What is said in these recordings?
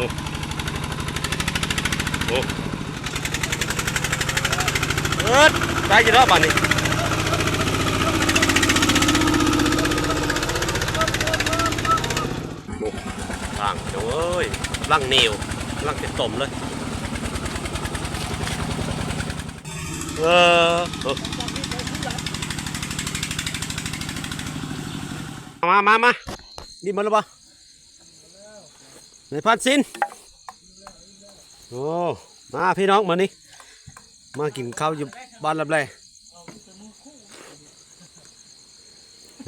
อ้โอ้เอิดได้อยินแล้วบ้านนี้โอ้ทางเดี๋ยวเอ้ยร่างเนียวร่างเป็นตมเลย เออมามามาดีมันแล้วปะ ในพันสินโอ้มาพี่น้องมานี่มากินข้าวอยู่บ้านรับแล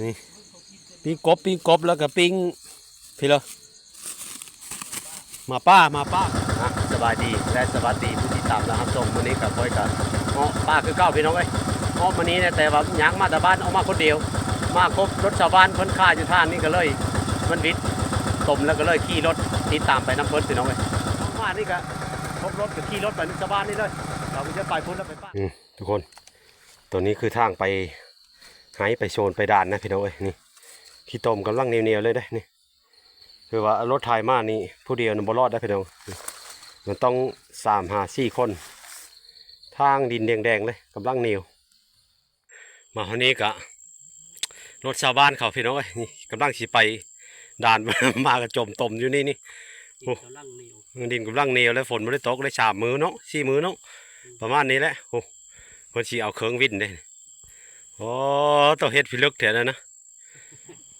นี่ปิ้งกบปิ้งกบแล้วก็ปิ้งพี่เลยมาป้ามาป้าสบายดีและสวัสดีผู้ที่ตามนะครับส่งวันนี้กับพ่อยกันเนาะป้าคือเก้าพี่น้องเอ้ยเนาะวันนี้เนี่ยแต่ว่าหยังมาแต่บ้านเอามาคนเดียว มาครบรถชาวบ้านเพิ่นค่าอยู่ท่านนี่ก็เลยมันวิทย์ ตมแล้วก็เลยขี่รถติดตามไปน้ำเพิ่นพี่น้องเอ้ยมานี่ก็ครบรถก็ขี่รถไปชาวบ้านนี่เลยเราก็จะไปพุ่นแล้วไปป้าทุกคนตัวนี้คือทางไปไหไปโซนไปด่านนะพี่น้องเอ้ยนี่ขี่ตมกำลังเนียวๆเลยได้อนี่คือว่ารถไทยมานี่ผู้เดียวน่ะบ่รอดได้อพี่น้องนี่มันต้องสามหาสี่คน ทางดินแดงๆเลยกำลังเหนียวมาวันนี้กะรถชาวบ้านเขาพี่น้องเอ้ยนี่กำลังสิไป ด่านมากระจมตมอยู่นี่นี่โอ้กำลังเหนียวดินกำลังเหนียวแล้วฝนไม่ได้ตกเลยสามมือเนาะสี่มือเนาะประมาณนี้แหละโอ้เพิ่นสิเอาเครื่องวินเด้โอ้ต้องเฮ็ดพิลึกแถวนั้นนะ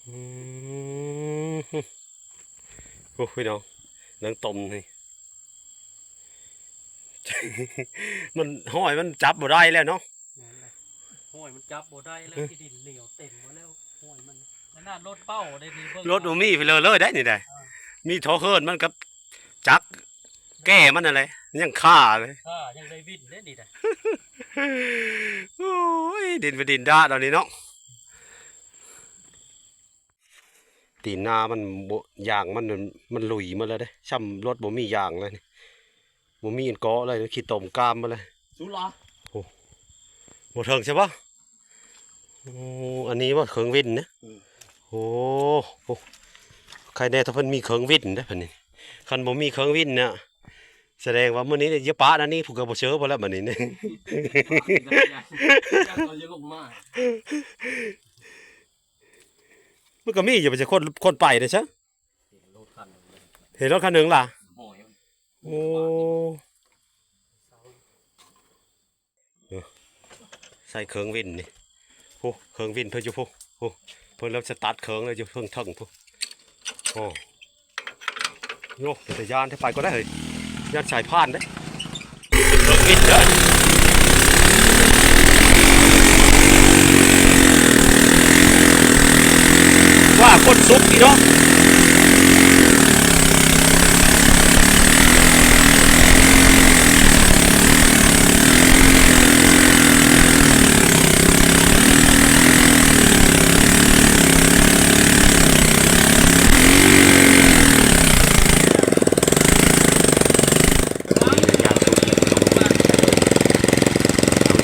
อืมโอ้พี่น้องนังตมนี่มันห้อยมันจับบ่ได้แล้วเนาะนั่นแหละห้อยมันจับบ่ได้แล้วที่ดินเหนียวเต็มหมดแล้วห้อยมันข นาดรถเป้าได้มีเบิ่งรถบ่มีไปเลยเลยได้นี่ได้ มีโทเฮิร์นมันกับจักรแก้มันอะไรยังฆ่าเลย อ่ายังได้วินได้ดีแต่โอ้ยดินไปดินด้าตอนนี้เนาะตีนหนามันบ่ยางมันมันมันหลุยมาแล้วเด้ช่ำรถบ่มียางเลยนี่บ่มีอันเกาะเลยขี้ตมกามมาเลยสุรอบ่เทิงใช่ปะโอ้อันนี้ว่าเครื่องวินนะ โอ้โอ้ใครแน่ถ้าเพิ่นมีเครื่องวินนะเพิ่นนี่คันบ่มีเครื่องวินเนี่ยแสดงว่ามื้อนี้เนี่ยอย่าปะนะนี่ผู้ก็บ่เชื่อพอแล้วบัดนี้เนี่ยมันก็มีอยู่ไปจะคนคนไปเลยใช่รถคันเลยเห็นรถคันหนึ่งล่ะโอ้ใส่เครื่องวินนี่โอ้เครื่องวินเพิ่นอยู่พุโอ้ พิ่นเริ่มสตาร์ทเครื่องเลยจะเพิ่งถึงพุโอ้โยแต่ยานที่ไปก็ได้เลยยานสายพานได้กินได้ว่าคนซุกดีเนาะ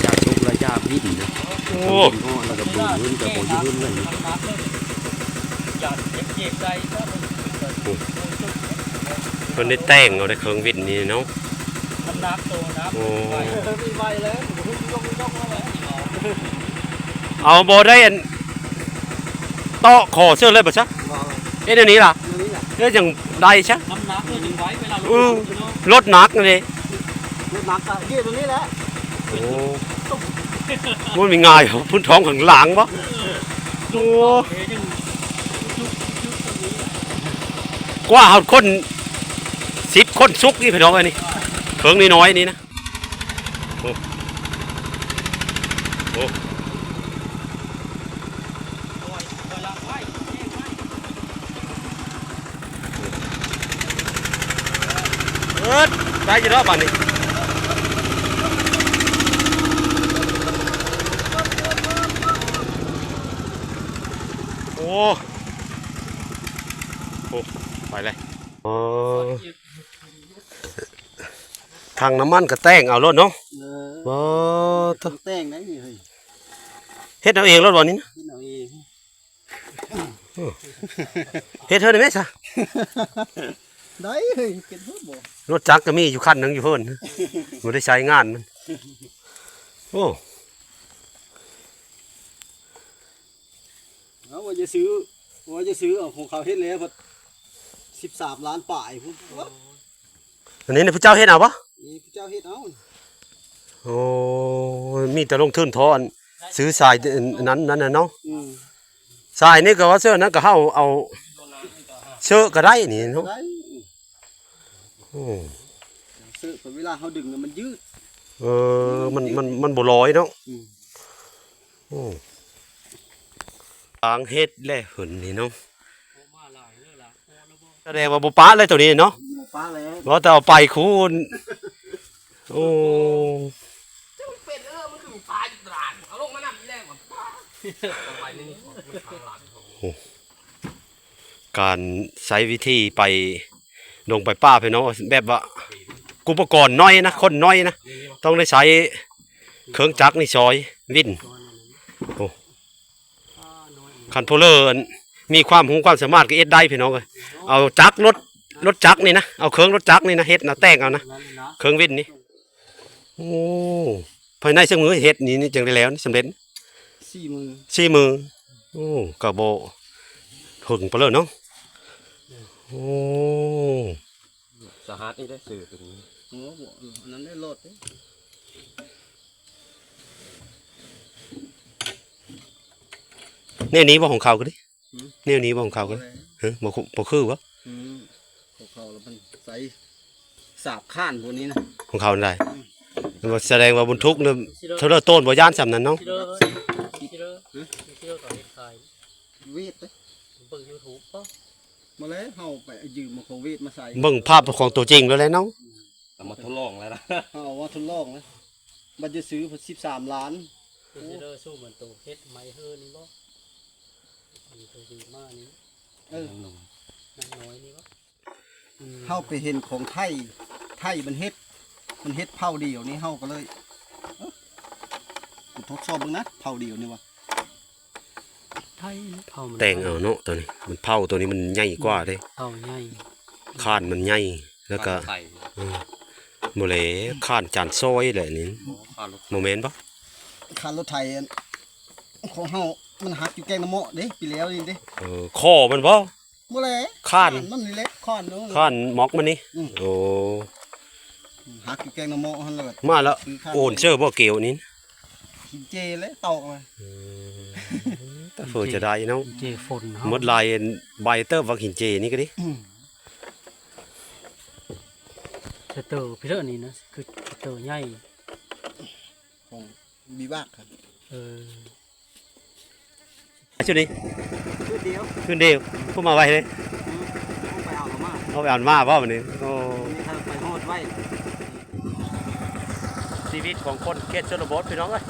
ยาชุกและยาบินนะโอ้ แล้วก็ปูพื้นกับปูพื้นเลยหยาดเจ็บเจ็บใจก็มันเพิ่นได้แต่งเอาได้เครื่องวินนี่เนาะมันนับตัวนับโอ้มีใบแล้วยกยกยกมาแล้วเอาบ่ได้อันต่อขอเสื้อเลยบ่ซะเอ๊ะเดี๋ยวนี้ล่ะเอ๊ะจังได้ซะน้ำหนักเลยถึงไว้เวลาลอืองเนาะรถหนักเลยรถหนักอะเยี่ยตรงนี้แหละโอ้มันมีง่ายเหรอพื้นท้องข้างหลังบ่โอ้ เอ้ยยังยุบยุบตรงนี้ กว่าเฮาคนสิบคนสุกนี่พี่น้องอ้ยนี่เครื่องน้อยๆนี่นะโอ้โอ้โอ้ยเวลาไว้เอ้ยไว้เอิ้นได้อยู่แล้วบัดนี้โอ้ อ้ไปเลยอ๋อทางน้ำมันก็แต่งเอารถเนาะเอบ่อตะแต่งได้นี่เฮ้ยเฮ็ดเอาเองรถบ่นี้นะพี่น้องเองเฮ็ดเท่าได้ไหมซะได้เฮ้ยเป็นเพิ่มบ่รถจักรก็มีอยู่คันหนึงอยู่เพิ่นบ่ได้ใช้งานมันโอ้เอาว่าจะซื้อว่าจะซื้อเอาของเขาเฮ็ดแล้วพัด สิบสามล้านป่ายพุ่นวะอันนี้เนี่ยพระเจ้าเฮ็ดเอาปะนี่พระเจ้าเฮ็ดเอาโอ้มีแต่ลงทุนทอนซื้อสายนั้นนั้นน่ะเนาะอืมสายนี่ก็ว่าเสื้อนั้นก็เฮาเอาเสื้อก็ได้นี่เนาะได้โอ้ซื้อพอเวลาเขาดึงน่ะมันยืด เออมันมันมันบ่ลอยเนาะอืม โอ้ทางเฮ็ดแลเหินนี่เนาะ เอามาหลายเลยล่ะพอ แล้วบ่แสดงว่าบ่ปะเลยตัวนี้เนาะหมอป้าแล้วว่าแต่เอาไปคูณโอ้เป็ดเออมันคือปลาอยู่ตลาดเอาลงมานั่งแรงกว่าปลาเอาไปนี่มันทางหลังการใช้วิธีไปลงไปป้าพี่น้องแบบว่าอุปกรณ์น้อยนะคนน้อยนะต้องได้ใช้เครื่องจักรนี่ซอย วินอ่าน้อยคันโพเลอร์ มีความหูความสามารถก็เอ็ดได้พี่น้องเอ้ยเอาจักรรถรถจักรนี่นะเอาเครื่องรถจักรนี่นะเฮ็ดนะแต่งเอานะนั่นนะเครื่องวินนี่โอ้ภายในเสมอเฮ็ดนี่นี่จังได้แล้วนี่สำเร็จสี่มือสี่มือโอ้กระโบถึงไปเลยเนาะโอ้สหัสนี่ได้สื่อถึงโอ้บ่เอออันนั้นได้รถเด้แนวนี้บ่ของเขาก็ดิ แนวนี้บ่ของเขาก็ดิฮะบ่คุบ่คือวะอืมของเขาแล้วมันใส่สาบข้านพวกนี้นะของเขาได้มันแสดงว่าบรรทุกเนี่ยเท่าเรต้นบ่ย่านสำนั้นเนาะที่เด้อที่เด้อที่เด้อกับเฮ็ดขายเวทเด้เบิ่ง YouTube ป่ะมาแล้วเฮาไปยืมมาของเวทมาใส่เบิ่งภาพของตัวจริงแล้วแหละเนาะเอามาทดลองแล้วนะเฮาเอาว่าทดลองนะมันจะซื้อสิบสามล้านที่เด้อสู้เหมือนตัวเฮ็ดไม้เฮือนี่บ่ อันนี้ตัวดีมากนี่เออนั่งน้อยนี่บ่อืมเฮาไปเห็นของไทยไทยมันเฮ็ด มันเฮ็ดเผาเดียวนี่เฮาก็เลยเอ้ากูทดสอบเบิ่งนะเผาเดียวนี่วะไทยเผาแต่งเอาเนาะตัวนี้ มันเผาตัวนี้มันใหญ่กว่าเด้เผาใหญ่คานมันใหญ่แล้วก็ไข่บ่แลคานจานซอยแหละนี่โมเมนต์ปะคันรถไทยของเฮา มันหักอยู่แกงน้ำเมาะเด้ปีแล้วนี่เด้เออคอมันบ่บ่แลข้าน มันนี่แหละข้านเนาะคานม็อกมันนี่อืม โอ้หักอยู่แกงน้ำเมาะหั่นแล้วก็มาแล้วซื้ข้าน โอนเชื่อบ่เกี่ยวนี่กินเจแล้วตอกมาแต่เฟอจะได้เนาะเจฝนเฮาหมดลายใบเตอร์วักหินเจนี่ก็ดิอืมจะเตอพี่เด้อนี่นะคือจะเตอใหญ่ของบีบากครับเออ ชุดนี้คือเดียวขึ้นเดียวพูดมาไว้เลยไปเอามาเอาไปอ่านมาว่าะวันนี้โอ้นี่ถ้าไปโหดไว้ชีวิตของคนเขตชนบทพี่น้องเอ้ย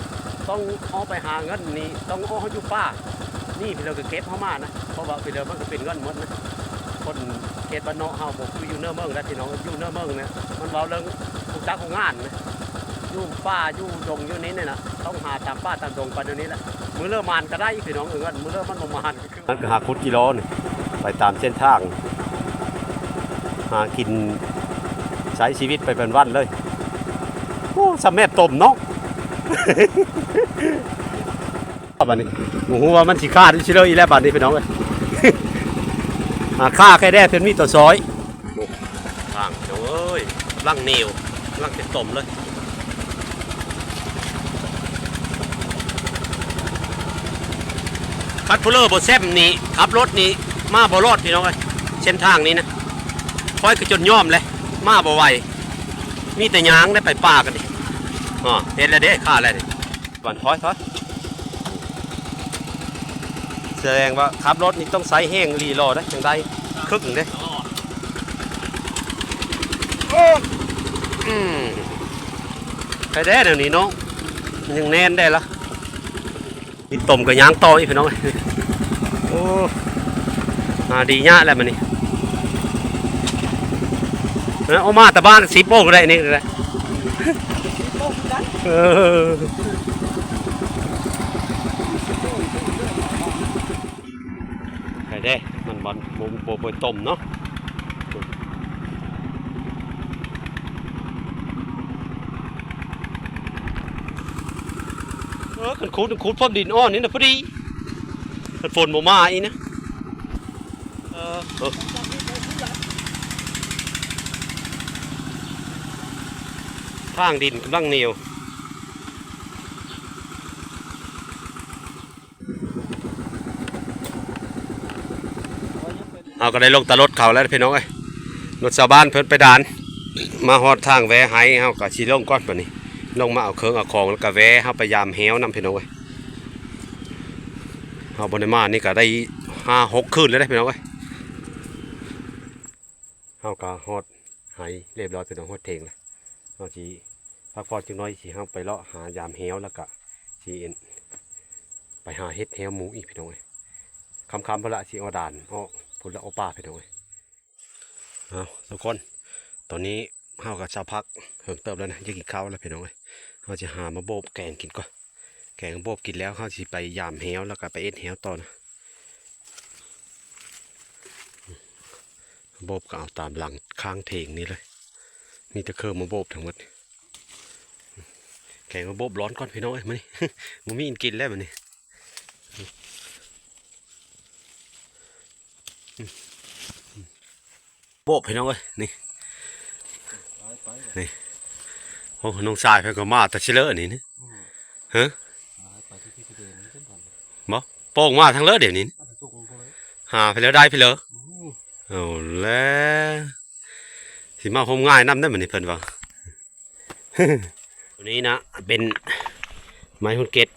ต้องเอาไปหาเงินนี่ต้องเอาเขาอยู่ป่านี่พี่เราก็เก็บเข้ามานะเพราะว่าพี่เรามันก็เป็นเงินหมดนะคนเขตบ้านนอกเฮาบอกคืออยู่เนื้อเมืองแล้วพี่น้องอยู่เนื้อเมืองนี่ยมันเบาเรื่องผู้จักของงานนะอยู่ป่าอยู่ดงอยู่นี้เนี่ยนะต้องหาตามป่าตามดงไปเดี๋ยวนี้แหละ มือเริ่มมานก็ได้พี่น้องเออเงินมือเริ่มมันประมาณมันก็หาคุดกิโลนี่ไปตามเส้นทาง หากินใช้ชีวิตไปเป็นวันเลยโอ้สำแม่ต้มเนาะบัดนี้โอ้โหว่ามันสิฆ่าที่ชิเลยอีแล้วบัดนี้พี่น้องเอ้ยหาฆ่าแค่ได้เป็นมีดต่อซอยล่างเดี๋ยวเอ้ยล่างเหนียวล่างเป็นต้มเลย คัดพูลเลอร์บนแซมนี่ขับรถนี่มาบ่รอดพี่น้องเอ้ยเส้นทางนี้นะคอยกระจนย่อมเลยมาบ่ไหวมีแต่ยางได้ไปป่ากันดิอ๋อเห็นแล้วเด้ข้าแล้วดิก่อนถอยถอยแสดงว่าขับรถนี่ต้องใส่แห้งรีรอได้จังได้ครึกเด้อ้อืมไปได้เดี๋ยวนี้น้องยังแน่นได้ละ มีต้มกับยางต่ออีกพี่น้องเอ้ยโอ้มาดียะแล้วมันนี่เอามาแต่บ้านสิบโมงก็ได้นี่ก็ได้เออไข่เด้มันบอลโบโบโบต้มเนาะ คันคูดคูดพร้อมดินอ้อนนี่นะพอดีคันฝนบ่มาอีนะเออเออทางดินกำลังเหนียวเอาก็ได้ลงตะรถเขาแล้วพี่น้องเอ้รถชาวบ้านเพิ่นไปดาน มาฮอดทางแวะไห้เฮาก็สิลงก่อนแบัดนี้ ลงมาเอาเครื่องเอาของแล้วก็แวะเฮาไปยามแฮวนำพี่น้องเอ้ยเฮาบ่ไดมานี่ก็ได้ห้าหกคืนแล้วเด้พี่น้องเอ้ยเฮาก็ฮอดไห้เรียบร้อยพี่น้องฮอดเทงแล้วเฮาสิพักผ่อนจักหน่อยสิเฮาไปเลาะหายามแฮวแล้วก็สิเอ็นไปหาเฮ็ดแฮวหมูอีกพี่น้องเอ้ยคำๆพุ่นละสิเอาด่านอาพุ่นละเอป่าพี่น้องเอ้ยเอาทุกคนตอนนี้ เฮากับชาวพักเหิงเติบแล้วนะจะกินข้าวแล้วพี่น้องเอ้ยเฮาจะหามาโบบแกงกินก่อนแกงโบบกินแล้วเฮาสิไปยามแฮวแล้วก็ไปเอ็ดแฮวต่อนะโบบก็เอาตามหลังข้างเถงนี่เลยมีแตะเครือมาโบบทั้งหมดแกงมาโบบร้อนก่อนพี่น้องเอ้ยมานี่มันมีอินกินแล้วมันนี่โบบพี่น้องเอ้ยนี่ โอ้น้องชายเพิ่นก็มาแต่เชลอนี่นี่ฮะบ่โป่งมาทั้งเลอเดี๋ยวนี้นี่หาไปแล้วได้ไปเลยเอาแล้วสิมาโฮมง่ายนำได้เหมือนนี่เพิ่นว่าตัวนี้นะเป็นไม้หุ่นเกต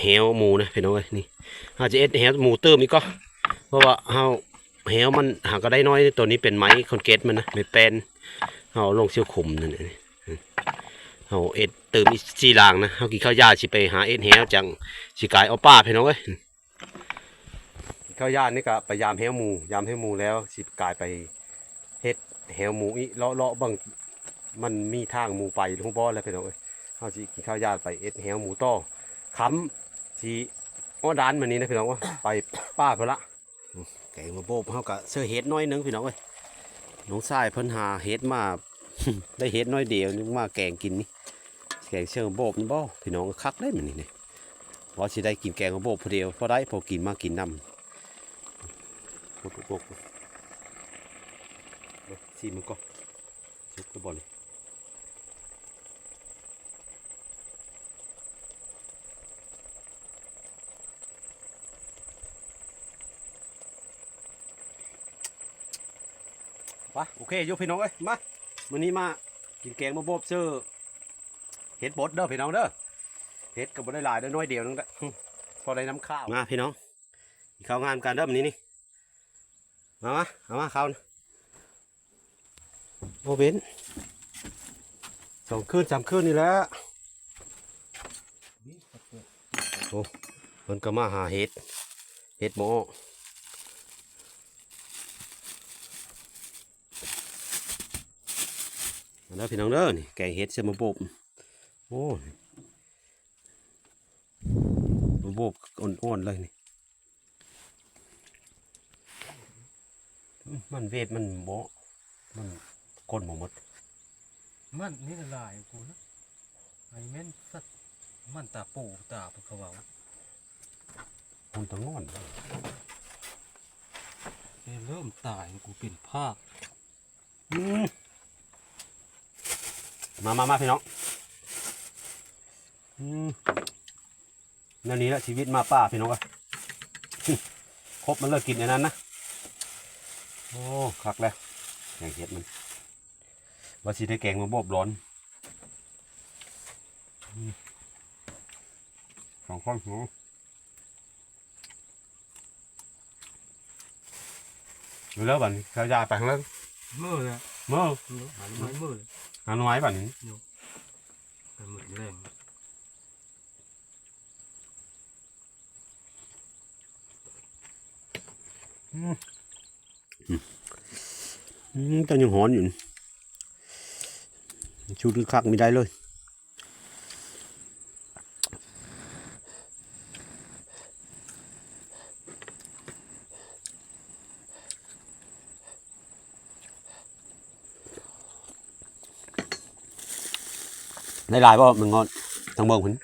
เหวหมูนะพี่น้องเอ้ยนี่เฮาจะเอ็ดเหวหมูเติมอีกก็เพราะว่าเฮาเหวมันหาก็ได้น้อยตัวนี้เป็นไม้คอนเกตมันนะไม่เป็น เฮาลงเสี้ยวขุมนั่นนี่เฮาเอ็ดเติมอีสีลางนะเฮากินข้าวยาสิไปหาเอ็ดแฮวจังสิกายเอาป้าพี่น้องเอ้ยกินข้าวยานี่ก็ไปยามแฮวหมูยามแฮวหมูแล้วสิกายไปเฮ็ดแฮวหมูอีเลาะเลาะๆเบังมันมีทางหมูไปลงบ่อแล้วพี่น้องเอ้ยเฮาสิกินข้าวยาไปเอ็ดแฮวหมูต่อค้ำสิอ้อดานมื้อนี้นะพี่น้องว่าไปป้าเพิ่นละแกงมาโบบเฮาก็เสื้อเฮ็ดน้อยหนึงพี่น้องเอ้ย น้องชายเพิ่นหาเฮ็ดมา ได้เฮ็ดน้อยเดียวนึกมาแกงกินนี่แกงเชิงโบบนี่บ่พี่น้องคักได้เหมือนนี่นี่ว่าสิได้กินแกงโบบพอเดียวพอได้พอกินมากินนำโบกโหซีมันก็สุกก็บ่นี่ไปโอเคอยพี่น้องเอ้ยมามื้อนี้มากินแกงมะโบบเสื้อเห็ดบดเด้อพี่น้องเด้อเห็ดก็บ่ได้หลายเด้อน้อยเดียวนึงเด้พอได้น้ำข้าวมาพี่น้องข้าวงานกันเด้อมื้อนี้นี่มามาเอามาข้าวนโอเบนสองคืนสามคืนนี่แหละโอ้เพิ่นก็มาหาเห็ดเห็ดหมอ มา แล้วพี่น้องเด้อนี่แกงเห็ดเสมาโบบโอ้ยมาโบบอ่อนๆเลยนี่อืมมันเวทมันโบมันก้นหมหมดมันนี่ละลายกูนะไอ้แม่นสัตว์มันตาปูตาปะเขาเว้ามันต้องงอนเอ้ยเริ่มตายกูเป็นภาคอืม มามามาพี่น้องอืมแนั่นนี้แหละชีวิตมาป่าพี่น้องอะครบมันเลิกกินอันนั้นนะ โอ้คักแล้วแกงเห็ดมันว่าสิได้แกงมาบบร้อนอืมสองคนหูดูแล้วบัดนข้าวยาไปข้างล่างมือนะเมื่อหาไม้มือเลย หาหน่วยบัดนี้ไอ้มือแรงอืมแต่ยังหอนอยู่นี่ชูดึกคักไม่ได้เลย ได้หลายป่ะมึงงอนทางเบิ่งพุ่น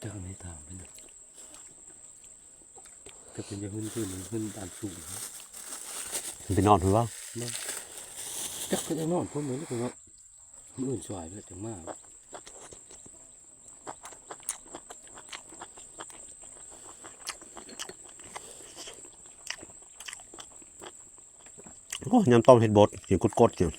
เจ้าในทางเป็นจะขึ้นขึ้นขึ้นตามสูงไปนอนถือว่าจักก็จะนอนพวกเหมือนกันเนาะมืออื่นสวยไปจังมากโอ้ยำต้มเห็ดบดเสียงกดๆอยู่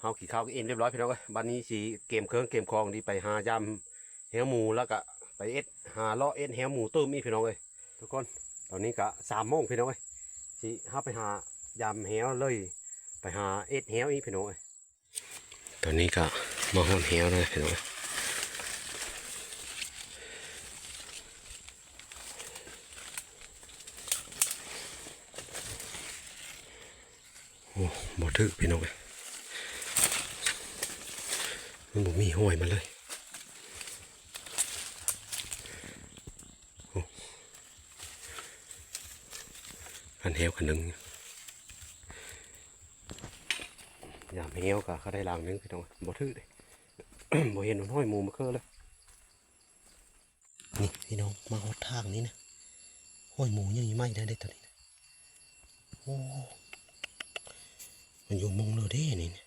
เอา กี่ข้าวกินเรียบร้อยพี่น้องเอ้ยบัดนี้สิเกมเครื่องเกมคลองดีไปหายำแหวหมูแล้วก็ไปเอ็ดหาเลาะเอ็ดแหวหมูตื้มอีกพี่น้องเอ้ยทุกคนตอนนี้ก็สามโมงพี่น้องเอ้ยสิเฮาไปหายำแหวเลย ไปหาเอ็ดแหวอีกพี่น้องเอ้ยตอนนี้ก็มาหอนแหวเลยพี่น้องโอ้บ่ถึกพี่น้องเอ้ย มันบ่มีห้อยมาเลยคันเฮวคันหนึ่งยามเฮวก็เขาได้ลางนึงพี่น้องบ่ถือเลยบ่เห็นมันห้อยหมูมาเคอเลยนี่พี่น้องมาหดทางนี้นะห้อยหมูยังอยู่ไหมได้ได้ตอนนี้นะโอ้มันอยู่มองเลยเด้นี่นะ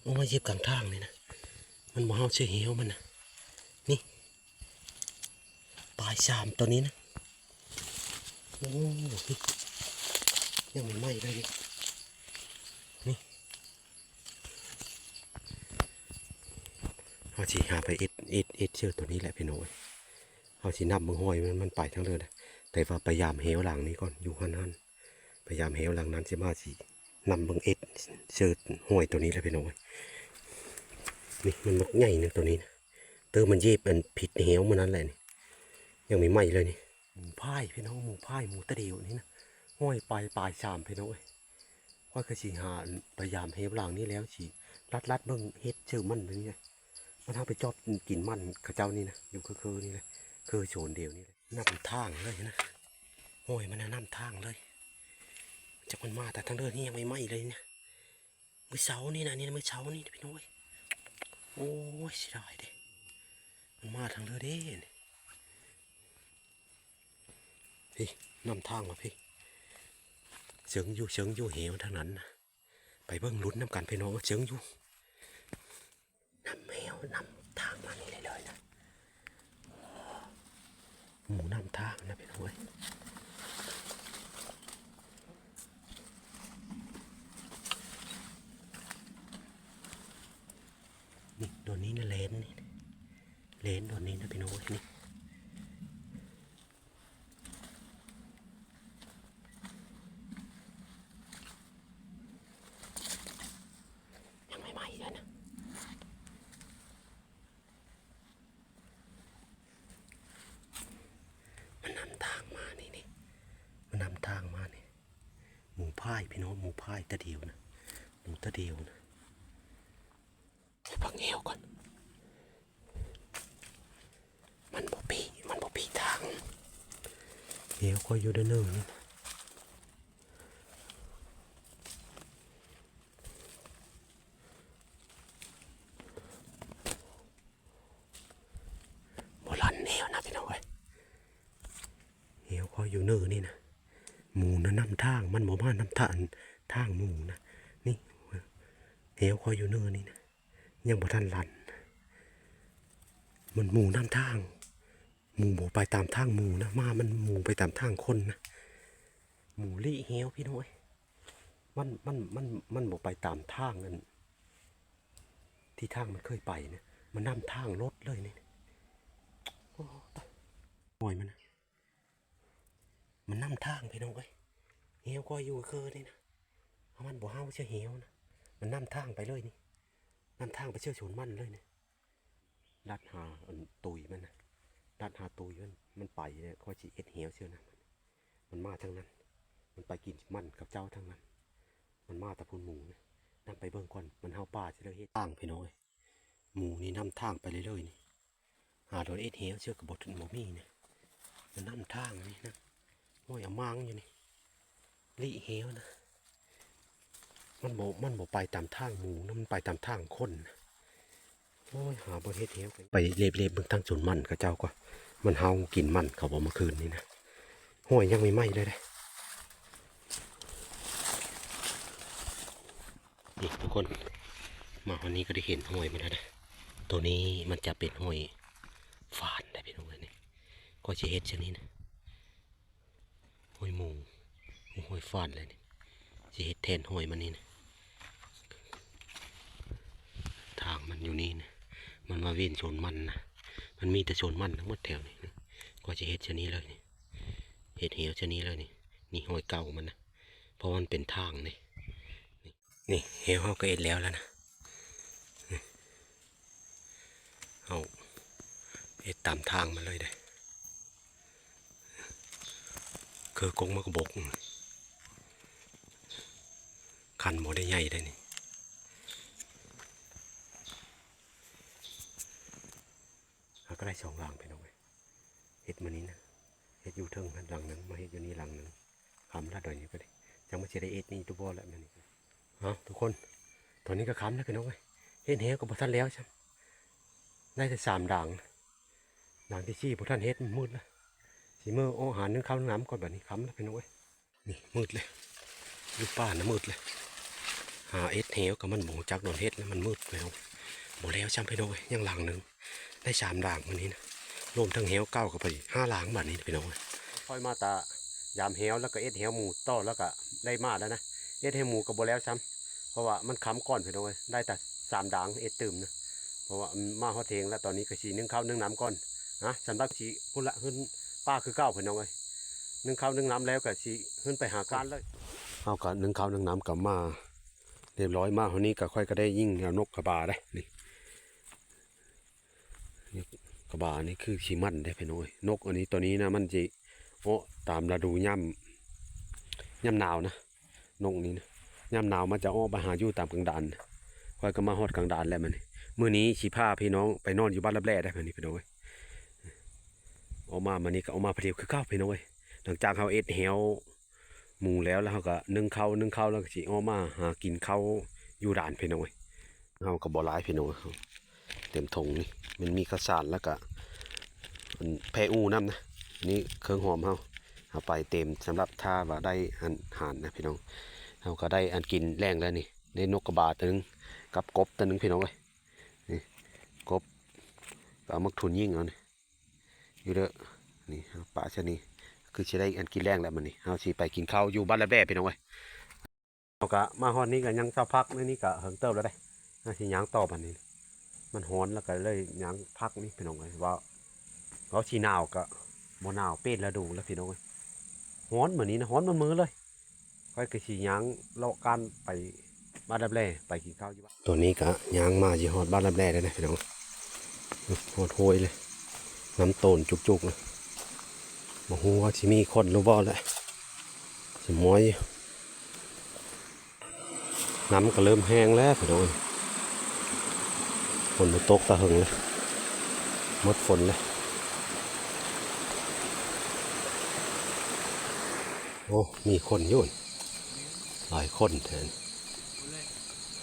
เอามาเย็บกลางทางนี่นะ มันบ่เฮาเชื่อเฮวมันนะนี่ปลายสามตัวนี้นะโอ้ยังไม่ไหม้เลยนี่นี่เอาชีหาไปเอ็ดเอ็ดเอ็ดเชือกตัวนี้แหละพี่น้อยเอาชีนับมือห้อยมันมันไปทั้งเลยนะแต่ว่าพยายามเหวหลังนี้ก่อนอยู่หันหันพยายามเหวหลังนั้นจะมาชีนำเบิงเอ็ดเชือกห้อยตัวนี้แหละพี่น้อย นี่มันมักใหญ่นึงตัวนี้นะเติมมันเย็บมันผิดเหวมันนั้นแหละนี่ยังไม่ไหมเลยนี่หมูพายพี่น้องหมูพายหมูตะเดียวนี่นะห้อยไปปลายชามไปน้อยค่อยกระสีหาพยายามเฮฟหลังนี้แล้วสีรัดรัดเบิ่งเฮ็ดเชื่อมันนี่ไงมันเอาไปจอบกินมันกับเจ้านี่นะอยู่คือคือนี่เลยคือโฉนเดียวนี่เลยนำทางเลยนะห้อยมันน่ะนำทางเลยจากมันมาแต่ทางเดินนี่ยังไม่ไหมเลยเนี่ยมือเช้านี่นะนี่มือเช้านี่พี่น้อย โอ้ยเสียดายเด้มันมาทางเรือเด้นี่พี่นำทางมาพี่เสียงอยู่เสียงอยู่เหวทางนั้นนะไปเบิ่งลุ้นน้ำกันพี่น้องเสียงอยู่นำแมวนำทางมานี่เลยเลยนะหมูนำทางนะพี่น้องเอ้ย นี่ตัวนี้นะเลนนี่เลนตัวนี้นะพี่น้องนี่ยังไม่ม้เลยนะมันนำทางมานี่นี่มันนำทางมานี่หมูพายพี่น้องหมูพายตะเดียวนะหมูตะเดียวนะพังเอวก่อนบ่ปีมันบ่ปีทาง เอวก็อยู่เด้านหนึ่งนี่นะบรันแนวนะพี่น้องเอ้ยเหี่ยวคอยอยู่เนื้อนี่นะหมูนะนำทางมันบ่มานน้ำทางทางหมูนะนี่เหี่ยวคอยอยู่เนื้อนี่นะยังบ่ทันลันมันหมูน้ำทาง หมูบ่ไปตามทางหมูนะมามันหมูไปตามทางคนนะหมูลี่เหี่ยวพี่น้อยมันมันมันมันบ่ไปตามทางนั่นที่ทางมันเคยไปนะมันนำทางรถเลยนี่โอ้ตายปล่อยมันนะมันนำทางไปน้องเอ้ยเหี่ยวก็อยู่คือนี่นะเอามันบ่ห้าวเชื่อเหี่ยวนะมันนำทางไปเลยนี่นำทางไปเชื่อชนมันเลยนี่ลัดหาตุยมันนะ ลัดหาตุยมันมันไปเนี่ยก็จีเอ็ดเหวเชื่อนะมันมันมาทางนั้น มันไปกินมันกับเจ้าทางนั้น มันมาแตะพูนหมูนะนำไปเบิ่งก่อนมันเฮาป่าจะเลยเฮ็ดทางไปน้อยหมูนี่นำทางไปเรื่อยๆนี่หาโดนเอ็ดเหวเชื่อกับบทหมอมี่เนี่ยมันนำทางนี่นะมอยอมังอยู่นี่ลี่เหวนะมันโบมันโบไปตามทางหมูนะมันไปตามทางคนนะ โอ้ยหาบนเฮ็ดเหียวไปเล็บเล็บเบิ่งทางสวนมันกับเจ้าก็มันเฮากินมันเขาบอกเมื่อคืนนี้นะห้อยยังไม่ไหม้เลยเด้นี่ทุกคน มาวันนี้ก็ได้เห็นห้อยมันแล้วนะตัวนี้มันจะเป็นห้อยฝานได้พี่น้องเลยนี่ก็จะเฮ็ดชนิดนะห้อยมูห้อยฝานเลยนี่จะเฮ็ดแทนห้อยมันนี่นะทางมันอยู่นี่นะ มันมาเวียนชนมันนะมันมีแต่ชนมันทั้งหมดแถวนี้นะก็จะเฮ็ดชนิดเลยนี่เฮ็ดเหวชนิดเลยนี่นี่หอยเก่ามันนะเพราะมันเป็นทางนี่นี่นี่เหวเขาก็เอ็ดแล้วแล้วนะเอาเอ็ดตามทางมาเลยได้คือกงมากระบกคันหมได้ใหญ่ได้นี่เราก็ ได้สองหลังไปน้องเว้ยเฮ็ดมานี้นะเฮ็ดอยู่เทิงนั้นหลังหนึงมาเฮ็ดอยู่นี่หลังหนึงคำละดอยนี้ก็ได้จังมาเจะได้เอ็ดนี่ตัวบอแล้วมันนี่เอาทุกคน ตอนนี้ก็คำแล้วพี่น้องเว้เฮ็ดแหวก็บ่ทันแล้วใช่ได้แต่สามด่างด่างที่ชี้พวกท่านเฮ็ดมืดแล้วสีมือโอาหารนึ่งข้าวนึงน้ำก่อนแบบนี้คำแล้วพี่น้อยนี่มืดเลยดูป่านะมืดเลยหาเอ็ดเหวกับมันหมูจักโดนเฮ็ดแล้วมันมืดไปน้องหมดแล้วจำพี่น้อยยังหลังหนึ่งได้สามด่างวันนี้นะรวมทั้งเหวเก้ากับไปห้าหลังแบบนี้พี่น้อยค่อยมาตายามเหวแล้วก็เอ็ดเหวหมูต่อแล้วก็ได้มาแล้วนะเอ็ดเหวหมูกับโบแล้วซ้ำเพราะว่ามันค้ำก่อนพี่น้อยได้แต่สามด่างเอ็ดตื่มนะเพราะว่ามาฮอเทงแล้วตอนนี้ก็สีนึ่งข้าวนึ่งน้ำก่อนนะสำหรับสีพุ่นละขึ้นป้าคือเก้าพี่น้องเอ้ยนึ่งข้าวนึ่งน้ำแล้วก็สีขึ้นไปหาการเลยเอาก็นึ่งข้าวนึ่งน้ำกลับมาเรียบร้อยมากเท่านี้ก็ค่อยก็ได้ยิ่งเอานกกระบาได้นี่ กระบาอันี่คือชีมันได้พี่น้อยนกอันนี้ตัวนี้นะมันจะโอ้ตามฤดูย่ำย่ำหนาวนะนกนี้นะย่ำหนาวมันจะอ้อมาหาอยู่ตามกลางดานค่อยก็มาฮอดกลางดานแล้วมันมื่อนี้ชีพาพี่น้องไปนอนอยู่บ้านรับแร่ได้ไหมนี่พี่น้อยออกมามานี่ก็ออกมาเพลีคือเก้าพี่น้อยหลังจากเขาเอ็ดเฮวหมูแล้วแล้วเขาก็นึ่งข้าวนึ่งข้าวแล้วก็สิออกมาหากินข้าวอยู่ด่านพี่น้อยเขาก็บ่หลายพี่น้องเอ้ย ต็มถงนี่มันมีข้าวสารแล้วก็มันแพอูน้ำนะนี่เครื่องหอมเขาเอาไปเต็มสำหรับถ้าว่าได้อาหารนะพี่น้องเขาก็ได้อันกินแรงแล้วนี่ได้นกกระบาตัวนึงกับกบตัวนึงพี่น้องเอ้ยก็เอามักทุนยิ่งเอานี่อยู่เด้อนี่ป่าชนีคือจะได้อันกินแรงแล้วมันนี่เอาสิไปกินข้าวอยู่บ้านละแบ่พี่น้องเว้ยเอากะมาฮอดนี้ก็ยังสักพักนี่นี่ก็เหิงเติบแล้วได้น่าสิย่างต่อบัดนี้ มันฮ้อนแล้วก็เลยย่างพักนี่พี่น้องเว้ยว่าเขาชีหนาวก็บ่หนาวเป็นฤดูแล้วพี่น้องเว้ยฮ้อนเหมือนนี้นะฮ้อนมันมือเลยค่อยก็สิย่างเลาะการไปบ้านละแบ่ไปกินข้าวอยู่บ้านตัวนี้ก็ย่างมาสิฮอดบ้านละแบ่ได้นะพี่น้องโหดโหยเลย น้ำโตนจุกๆเลยมาหัวาที่มีคนรู้บ่แหละสมอยน้ำก็เริ่มแห้งแล้วพี่น้อง ฝนมันตกตะหึงเลยหมดฝนเลย โอ้ มีคนอยุ่นหลายคนแทน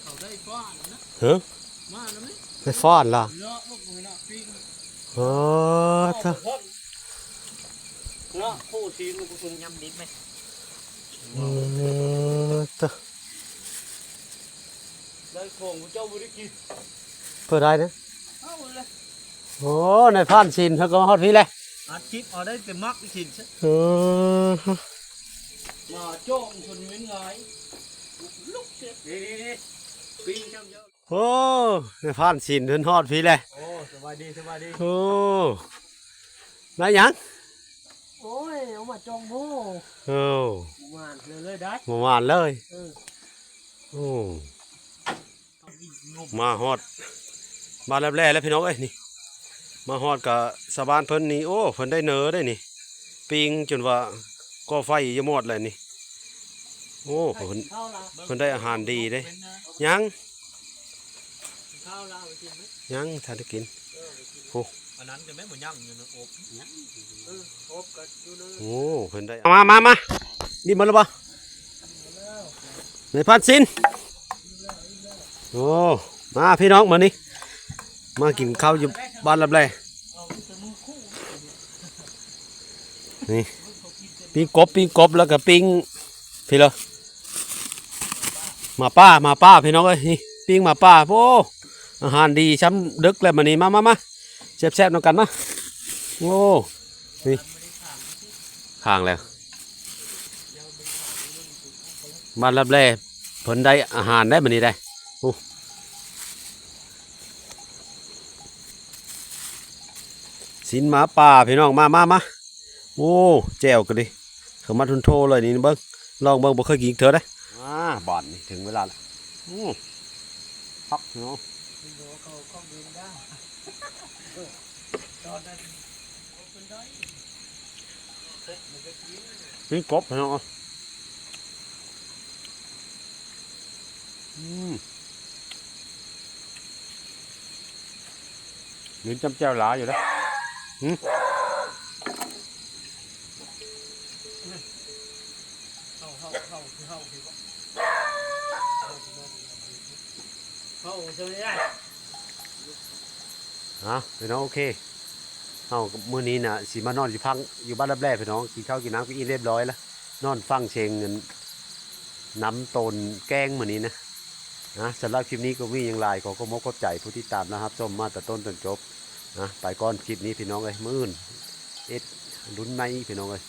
เขาได้ฟ้านนะเฮ้ยมาแล้วไหมไม่ฟ้อนล่ะเลาะพวกมึงนะปิ้งเออเถอะเลาะผู้ทีมกูคุณยำดิบไหมเออเถอะได้ของเจ้าบริกินเพื่อได้นะเอาเลยโอ้ในผ่านชินเขาก็ฮอดพี่เลยอัดคลิปเอาได้แต่มักไปกินซะเออมาจ้องคนเว้นไงลุกเสียนี่นี่นี่ปิ้งช่างเยอะโอ้ในผ่านชินถึงฮอดพี่เลยโอ้สบายดีสบายดีโอ้มาหยังโอ้ยเอามาจ้องโม่โอ้มาเลยเลยได้เมื่อวานเลยเออโอ้เอาอีกงบมาฮอด มาแล้วแร่แล้วพี่น้องเอ้ยนี่ มาฮอดกับสะบานเพิ่นนี่โอ้เพิ่นได้เนอได้นี่ ปิงจนว่าก่อไฟจะหมดเลยนี่ โอ้เพิ่นเพิ่นได้อาหารดีเด้ยังยังทานได้กินอันนั้นจะไม่เหมือนย่างอยู่นะอบอออบกันอยู่เลยโอ้เพิ่นได้มามามาดีมาแล้วบ่ในพันสินโอ้มาพี่น้องมานี่ มากินข้าวอยู่บ้านรับแลเอาแต่มือคู่นี่ปิ้งกบปิ้งกบแล้วก็ปิ้งพี่เลยมาป้ามาป้าพี่น้องเอ้ยนี่ปิ้งมาป้าโอ้อาหารดีช้ำดึกแล้วมันนี่มามามาแซ่บๆนำกันมาโอ้นี่ข้างแล้วมารับแลเพิ่นได้อาหารได้มันนี่ได้โอ้ สินหมาป่าพี่น้องมามามาโอ้แจวกันดิเขามาทุนโทเลยนี่เบิ้งลองเบิ้งบ่เคยกินเถอะได้อ่าบอนนี่ถึงเวลาแล้วอือพักเนาะเขาเขาเดินได้ตอนนั้นเป็นได้ปิ้งกบพี่น้องอืมลิ้นจำแจ้วหลาอยู่แล้ว เข้าเข้าเข้าเข้าคือว่าเข้าจะไม่ได้อะพี่น้องโอเคเอามื้อนี้น่ะสิมานอนอยู่พังอยู่บ้านรับแร่พี่น้องกินข้าวกินน้ำกินอิ่มเรียบร้อยแล้วนอนฟังเชงเงินน้ำตนแกงมื้อนี้นะนะสำหรับคลิปนี้ก็มีอย่างไรขอขอบมกขอบใจผู้ที่ตามนะครับชมมาแต่ต้นจนจบ นะไปก้อนคลิปนี้พี่น้องเลยมื่นเอ็ดลุ้นในพี่น้องเลย